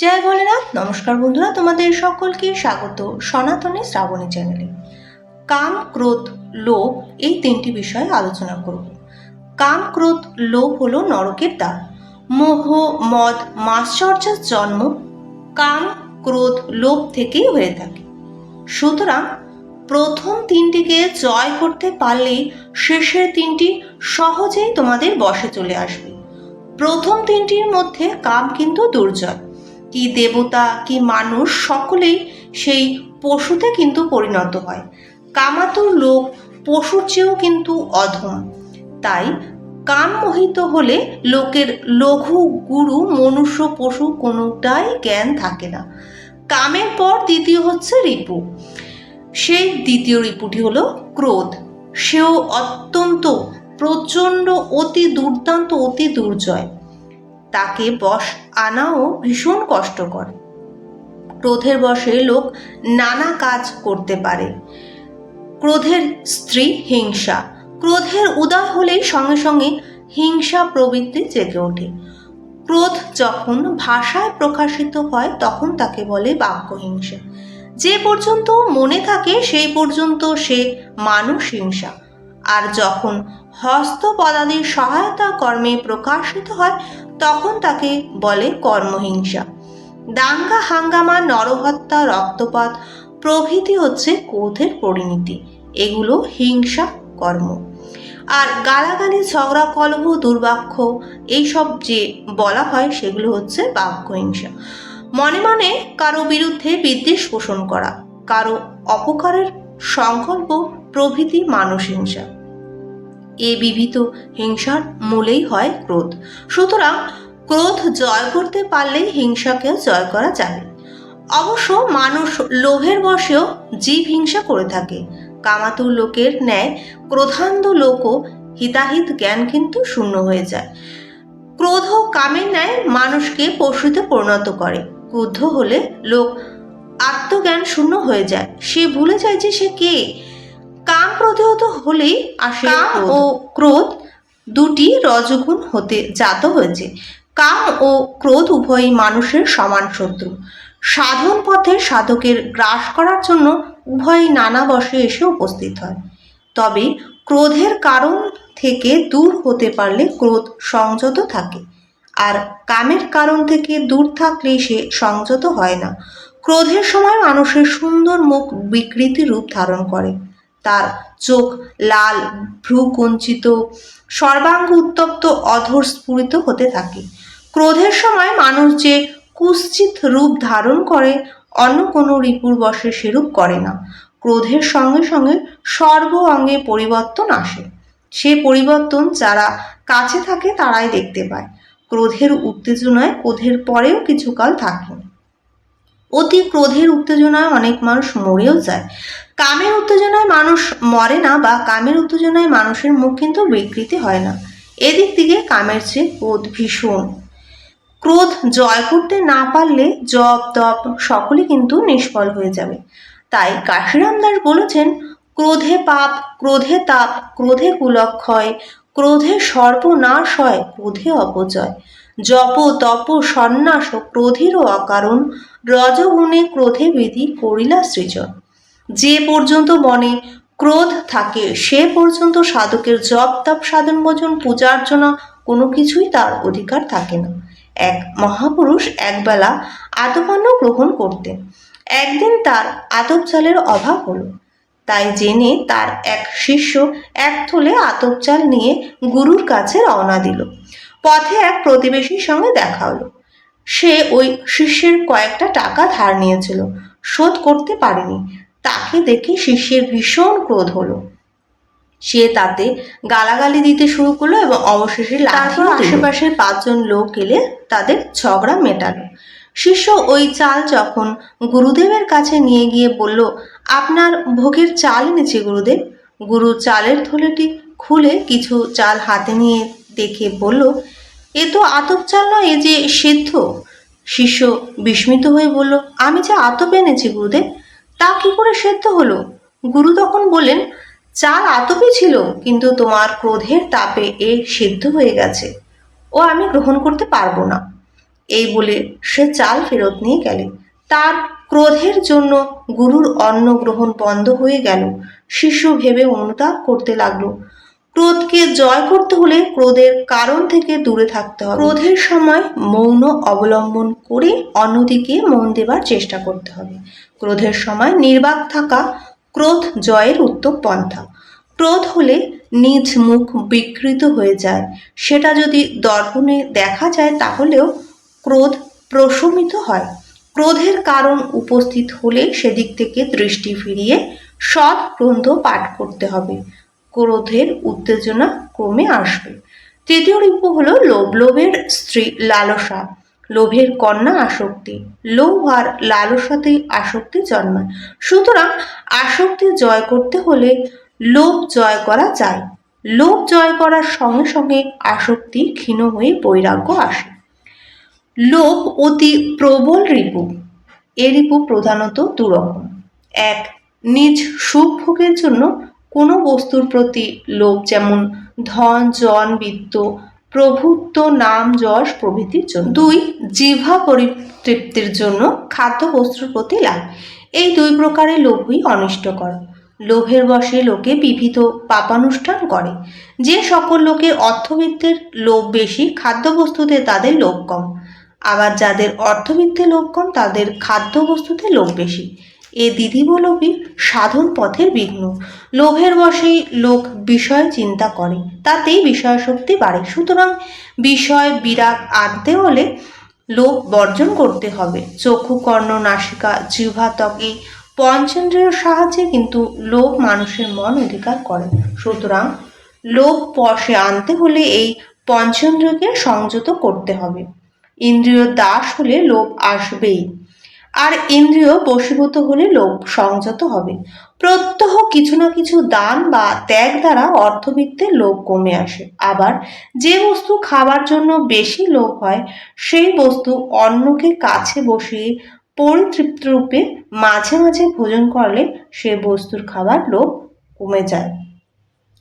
জয় ভোলেনাথ, নমস্কার বন্ধুরা, তোমাদের সকলকে স্বাগত সনাতনী শ্রাবণী চ্যানেলে। কাম, ক্রোধ, লোভ এই তিনটি বিষয়ে আলোচনা করব। কাম, ক্রোধ, লোভ হলো নরকের দ্বার। মোহ, মদ, মাশ্চর্যের জন্ম কাম, ক্রোধ, লোভ থেকেই হয়ে থাকে। সুতরাং প্রথম তিনটিকে জয় করতে পারলেই শেষের তিনটি সহজেই তোমাদের বশে চলে আসবে। প্রথম তিনটির মধ্যে কাম কিন্তু দুর্জয়। কি দেবতা, কি মানুষ, সকলেই সেই পশুতে কিন্তু পরিণত হয়। কামাতুর লোক পশুর চেয়েও কিন্তু অধম। তাই কাম মোহিত হলে লোকের লঘু গুরু, মনুষ্য, পশু কোনোটাই জ্ঞান থাকে না। কামের পর দ্বিতীয় হচ্ছে রিপু। সেই দ্বিতীয় রিপুটি হলো ক্রোধ। সেও অত্যন্ত প্রচণ্ড, অতি দুর্দান্ত, অতি দুর্জয়। তাকে বশ আনাও ভীষণ কষ্টকর ক্রোধের বশে লোক নানা কাজ করতে পারে। ক্রোধের স্ত্রী হিংসা। ক্রোধের উদয় হলেই সঙ্গে সঙ্গে হিংসা প্রবৃত্তি জেগে ওঠে। ক্রোধ যখন ভাষায় প্রকাশিত হয়, তখন তাকে বলে বাক্য হিংসা। যে পর্যন্ত মনে থাকে, সেই পর্যন্ত সে মানুষ হিংসা। আর যখন হস্তপদাদির সহায়তা কর্মে প্রকাশিত হয় তখন তাকে বলে কর্মহিংসা। দাঙ্গা, হাঙ্গামা, নরহত্যা, রক্তপাত প্রভৃতি হচ্ছে ক্রোধের পরিণতি। এগুলো হিংসা, কর্ম। আর গালাগালি, ঝগড়া, কলহ দুর্বাক্য এইসব যে বলা হয় সেগুলো হচ্ছে বাক্যহিংসা। মনে মনে কারও বিরুদ্ধে বিদ্বেষ পোষণ করা, কারও অপকারের সংকল্প প্রভৃতি মানুষ হিংসা এ বিবিধ হিংসার মূলেই হয় ক্রোধ। সুতরাং ক্রোধ জয় করতে পারলেই হিংসাকেও জয় করা যাবে। অবশ্য মানুষ লোভের বশেও জীব হিংসা করে থাকে। কামাতুর লোকের ন্যায় ক্রোধান্ধ লোকও হিতাহিত জ্ঞান কিন্তু শূন্য হয়ে যায়। ক্রোধ কামের ন্যায় মানুষকে পশুতে পরিণত করে। ক্রুদ্ধ হলে লোক আত্মজ্ঞান শূন্য হয়ে যায়। সে ভুলে যায় যে সে কে? কাম প্রতিহত হলেই আসে কাম ও ক্রোধ দুটি রজগুণ হতে জাত হয়েছে। কাম ও ক্রোধ উভয়ই মানুষের সমান শত্রু। সাধন পথে সাধকের গ্রাস করার জন্য উভয়ই নানা বসে এসে উপস্থিত হয়। তবে ক্রোধের কারণ থেকে দূর হতে পারলে ক্রোধ সংযত থাকে। আর কামের কারণ থেকে দূর থাকলে সে সংযত হয় না। ক্রোধের সময় মানুষের সুন্দর মুখ বিকৃতি রূপ ধারণ করে। চোখ লাল ভ্রু কুঞ্চিত সর্বাঙ্গ উত্তপ্ত, অধর স্ফুরিত হতে থাকে। ক্রোধের সময় মানুষ যে কুশ্চিত রূপ ধারণ করে, অন্য কোনো রিপুর বসে সেরূপ করে না। ক্রোধের সঙ্গে সঙ্গে সর্ব অঙ্গে পরিবর্তন আসে। সে পরিবর্তন যারা কাছে থাকে তারাই দেখতে পায়। ক্রোধের উত্তেজনায় ক্রোধের পরেও কিছুকাল থাকে। অতি ক্রোধের উত্তেজনায় অনেক মানুষ মরেও যায়। কামের উত্তেজনায় মানুষ মরে না বা কামের উত্তেজনায় মানুষের মুখ কিন্তু বিকৃতি হয় না। এদিক থেকে কামের চেয়ে ক্রোধ ভীষণ। ক্রোধ জয় করতে না পারলে জপ তপ সকলে কিন্তু নিষ্ফল হয়ে যাবে। তাই কাশিরাম দাস বলেছেন, ক্রোধে পাপ, ক্রোধে তাপ, ক্রোধে কুলক্ষয়, ক্রোধে সর্বনাশ হয়, ক্রোধে অপচয়। জপ, তপ, সন্ন্যাস ও ক্রোধেরও অকারণ, রজগুণে ক্রোধে বিধি করিলা সৃজন। যে পর্যন্ত মনে ক্রোধ থাকে, সে পর্যন্ত সাধকের জপ, তপ, সাধন, ভোজন, পূজা, অর্চনা কোনো কিছুই তার অধিকার থাকে না। এক মহাপুরুষ একবেলা আতপান্য গ্রহণ করতেন। একদিন তার আতপ চালের অভাব হলো। তাই জেনে তার এক শিষ্য এক থলে আতপ চাল নিয়ে গুরুর কাছে রওনা দিল। পথে এক প্রতিবেশীর সঙ্গে দেখা হলো। সে ওই শিষ্যের কয়েকটা টাকা ধার নিয়েছিল, শোধ করতে পারেনি। তাকে দেখে শিষ্যের ভীষণ ক্রোধ হলো। সে তাতে গালাগালি দিতে শুরু করল এবং অবশেষে তারপর আশেপাশের পাঁচজন লোক এলে তাদের ঝগড়া মেটালো। শিষ্য ওই চাল যখন গুরুদেবের কাছে নিয়ে গিয়ে বলল আপনার ভোগের চাল এনেছে গুরুদেব? গুরু চালের থলেটি খুলে কিছু চাল হাতে নিয়ে দেখে বলল এ তো আতপ চাল নয় এ যে সেদ্ধ। শিষ্য বিস্মিত হয়ে বলল আমি যে আতপ এনেছি গুরুদেব তা কি করে সেদ্ধ হলো? গুরু তখন বললেন, চাল আতপে ছিল, কিন্তু তোমার ক্রোধের তাপে এ সিদ্ধ হয়ে গেছে। ও আমি গ্রহণ করতে পারব না। এই বলে সে চাল ফেরত নিয়ে গেলে। তার ক্রোধের জন্য গুরুর অন্ন গ্রহণ বন্ধ হয়ে গেল। শিশু ভেবে অনুতাপ করতে লাগল। ক্রোধকে জয় করতে হলে ক্রোধের কারণ থেকে দূরে থাকতে হবে। ক্রোধের সময় মৌন অবলম্বন করে অন্যদিকে মন দেবার চেষ্টা করতে হবে। ক্রোধের সময় নির্বাক থাকা ক্রোধ জয়ের উত্তম পন্থা। ক্রোধ হলে নিজ মুখ বিকৃত হয়ে যায়। সেটা যদি দর্পণে দেখা যায়, তাহলেও ক্রোধ প্রশমিত হয়। ক্রোধের কারণ উপস্থিত হলে সেদিক থেকে দৃষ্টি ফিরিয়ে সৎ গ্রন্থ পাঠ করতে হবে। ক্রোধের উত্তেজনা ক্রমে আসবে। তৃতীয় রিপু হলো লোভ, লোভের স্ত্রী লালসা। লোভের কন্যা আসক্তি, লোভ আর লালসাতেই আসক্তি জন্মায়। সুতরাং আসক্তি জয় করতে হলে লোভ জয় করা যায়। লোভ জয় করার সঙ্গে সঙ্গে আসক্তি ক্ষীণ হয়ে বৈরাগ্য আসে। লোভ অতি প্রবল রিপু, এ রিপু প্রধানত দুরকম। এক, নিজ সুখ ভোগের জন্য কোনো বস্তুর প্রতি লোভ যেমন ধন, জন, বিত্ত প্রভুত্ব নাম যশ প্রভৃতির জন্য। দুই জিভা পরিতৃপ্তির জন্য খাদ্য বস্তুর প্রতি লাভ এই দুই প্রকারের লোভই অনিষ্টকর লোভের বশে লোকে বিবিধ পাপানুষ্ঠান করে। যে সকল লোকের অর্থবিত্তের লোভ বেশি, খাদ্যবস্তুতে তাদের লোভ কম। আবার যাদের অর্থবিত্তে লোভ কম, তাদের খাদ্যবস্তুতে লোভ বেশি। এ দিদিবলবী সাধন পথের বিঘ্ন। লোভের বশেই লোক বিষয় চিন্তা করে, তাতেই বিষয় শক্তি বাড়ে। সুতরাং বিষয় বিরাগ আনতে হলে লোভ বর্জন করতে হবে। চক্ষু, কর্ণ, নাসিকা, জিহ্বা, ত্বক এই পঞ্চেন্দ্রিয়র সাহায্যে কিন্তু লোভ মানুষের মন অধিকার করে। সুতরাং লোভ পশে আনতে হলে এই পঞ্চেন্দ্রকে সংযত করতে হবে। ইন্দ্রিয় দাস হলে লোভ আসবেই। আর ইন্দ্রিয় বশীভূত হলে লোভ সংযত হবে। প্রত্যহ কিছু না কিছু দান বা ত্যাগ দ্বারা অর্থবিত্তের লোভ কমে আসে। আবার যে বস্তু খাবার জন্য বেশি লোভ হয়, সেই বস্তু অন্যকে কাছে বসিয়ে পরিতৃপ্ত রূপে মাঝে মাঝে ভোজন করলে সে বস্তুর খাবার লোভ কমে যায়।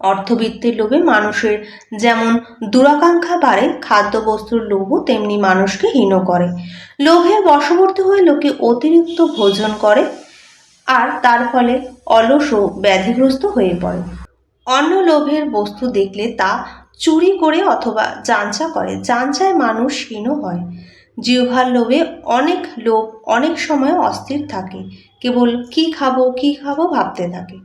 অর্থবিত্তের লোভে মানুষের যেমন দুরাকাঙ্ক্ষা বাড়ে, খাদ্যবস্তুর লোভও তেমনি মানুষকে হীন করে। লোভের বশবর্তী হয়ে লোকে অতিরিক্ত ভোজন করে আর তার ফলে অলস ও ব্যাধিগ্রস্ত হয়ে পড়ে। অন্য লোভের বস্তু দেখলে তা চুরি করে অথবা যাঞ্চা করে। যাঞ্চায় মানুষ হীন হয়। জিহ্বার লোভে অনেক লোভ অনেক সময় অস্থির থাকে। কেবল কি খাব কি খাব ভাবতে থাকে।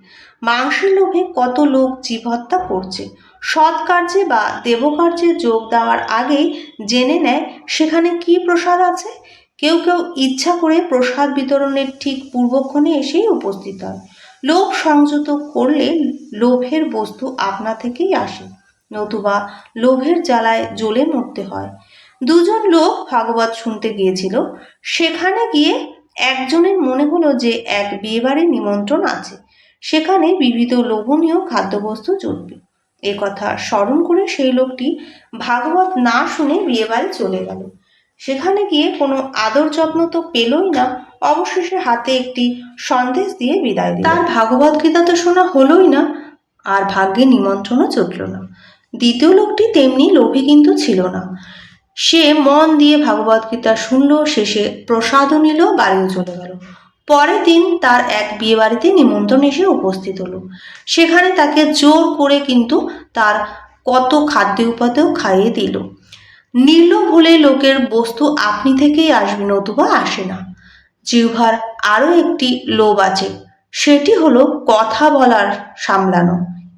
মাংসের লোভে কত লোক জীব হত্যা করছে। সৎ কার্যে বা দেবকার্যে যোগ দেওয়ার আগেই জেনে নেয় সেখানে কি প্রসাদ আছে। কেউ কেউ ইচ্ছা করে প্রসাদ বিতরণের ঠিক পূর্বক্ষণে এসেই উপস্থিত হয়। লোভ সংযত করলে লোভের বস্তু আপনা থেকেই আসে, নতুবা লোভের জ্বালায় জ্বলে মরতে হয়। দুজন লোক ভাগবত শুনতে গিয়েছিল। সেখানে গিয়ে একজনের মনে হলো যে এক বিয়েবাড়ির নিমন্ত্রণ আছে। সেখানে বিবিধ লোভনীয় খাদ্যবস্তু জুটবে এ কথা স্মরণ করে সেই লোকটি ভাগবত না শুনে বিয়েবাড়ি চলে গেল। সেখানে গিয়ে কোনো আদর যত্ন তো পেলই না, অবশেষে হাতে একটি সন্দেশ দিয়ে বিদায় তার ভাগবত গীতা তো শোনা হলোই না, আর ভাগ্যে নিমন্ত্রণও জুটল না। দ্বিতীয় লোকটি তেমনি লোভী কিন্তু ছিল না। সে মন দিয়ে ভাগবত গীতা শুনল, শেষে প্রসাদও নিল, বাড়িও চলে গেল। পরের দিন তার এক বিয়ে বাড়িতে নিমন্ত্রণ এসে উপস্থিত হলো। সেখানে তাকে জোর করে কিন্তু তার কত খাদ্য উপাদেও খাইয়ে দিল। নির্লোভ হলে লোকের বস্তু আপনি থেকেই আসবে নতুবা আসে না। জিহ্বার আরও একটি লোভ আছে, সেটি হলো কথা বলার সামলানো।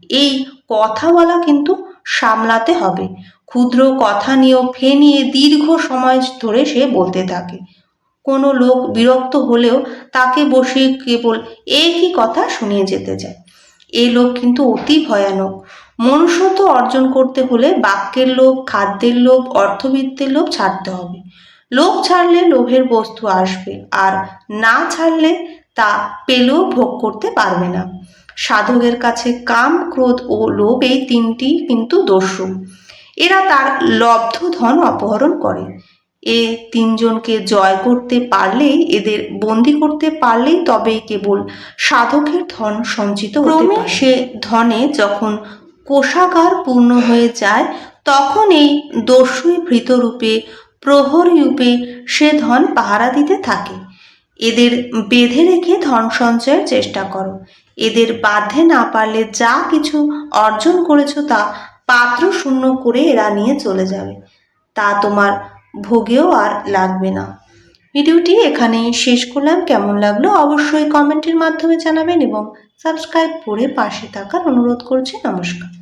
এই কথা বলা কিন্তু সামলাতে হবে। ক্ষুদ্র কথা নিয়েও ফেনিয়ে দীর্ঘ সময় ধরে সে বলতে থাকে। কোনো লোক বিরক্ত হলেও তাকে বসিয়ে কেবল একই কথা শুনিয়ে যেতে চায়। এই লোক কিন্তু অতি ভয়ানক। মনুষ্যত্ব অর্জন করতে হলে বাক্যের লোভ, খাদ্যের লোভ, অর্থবিত্তের লোভ ছাড়তে হবে। লোভ ছাড়লে লোভের বস্তু আসবে, আর না ছাড়লে তা পেলেও ভোগ করতে পারবে না। সাধকের কাছে কাম ক্রোধ ও লোভ এই তিনটি কিন্তু দস্যু। এরা তার লব্ধ ধন অপহরণ করে। এ তিনজনকে জয় করতে পারলেই এদের বন্দি করতে পারলেই তবেই কেবল সাধকের ধন সঞ্চিত ক্রমে সে ধনে যখন কোষাগার পূর্ণ হয়ে যায় তখন এই দস্যুই ভৃতরূপে প্রহর রূপে সে ধন পাহারা দিতে থাকে। এদের বেঁধে রেখে ধন সঞ্চয়ের চেষ্টা করো। এদের বাঁধতে না পারলে যা কিছু অর্জন করেছ তা পাত্র শূন্য করে এরা নিয়ে চলে যাবে। তা তোমার ভোগেও আর লাগবে না। ভিডিওটি এখানেই শেষ করলাম। কেমন লাগল অবশ্যই কমেন্টের মাধ্যমে জানাবেন এবং সাবস্ক্রাইব করে পাশে থাকার অনুরোধ করছি। নমস্কার।